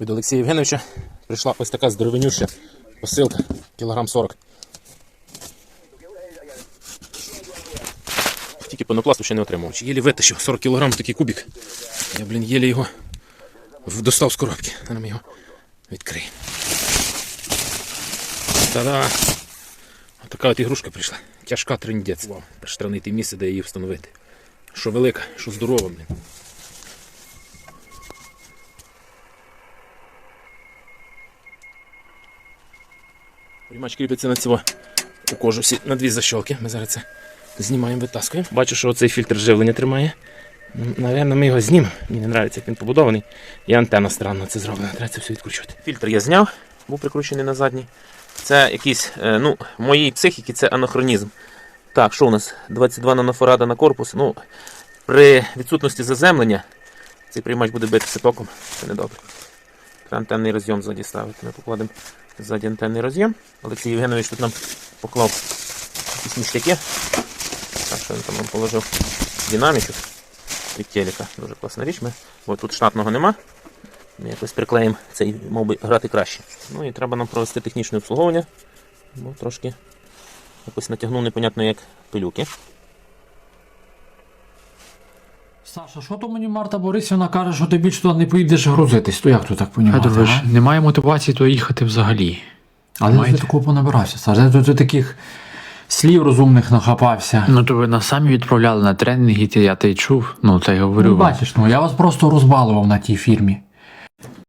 Від Олексія Євгеновича прийшла ось така здоровенюща посилка, кілограм 40. Тільки пенопласту ще не отримав. Єлі витащив 40 кілограм такий кубик. Я, блін, єлі його достав з коробки. Ми його відкриємо. Та-да! Така от ігрушка прийшла. Тяжка триндець. Треба знайти місце, де її встановити. Що велика, що здорова, блін. Приймач кріпиться на цього у кожусі на дві защолки. Ми зараз це знімаємо, витаскуємо. Бачу, що оцей фільтр живлення тримає. М, Наверно, ми його знімемо. Мені не подобається, як він побудований. І антенна странно це зроблена. Треба це все відкручувати. Фільтр я зняв, був прикручений на задній. Це якийсь, е, ну, моїй психіки це анахронізм. Так, що у нас? 22 нанофарада на корпус. Ну, при відсутності заземлення цей приймач буде битися током. Це недобре. Треба антенний розйом ззаді ставити. Ми покладемо ззаді антенний роз'єм. Олексій Євгенович тут нам поклав якісь ніштяки. Так, що він там нам положив динаміків від телека. Дуже класна річ. Ми, бо тут штатного нема. Ми якось приклеїмо цей, мов би, грати краще. Ну і треба нам провести технічне обслуговування. Бо трошки якось натягнув непонятно як пилюки. Саша, що то мені Марта Борисівна каже, що ти більше туди не поїдеш грузитись, то як то так понімати? думаєш, а? немає мотивації туди їхати взагалі. Але ти такого понабирався, Саша, Ти, ти таких слів розумних нахапався. Ну то ви нас самі відправляли на тренінги, ти- я те й чув. Ну та й говорю. Ну, вам. бачиш, ну я вас просто розбалував на тій фірмі.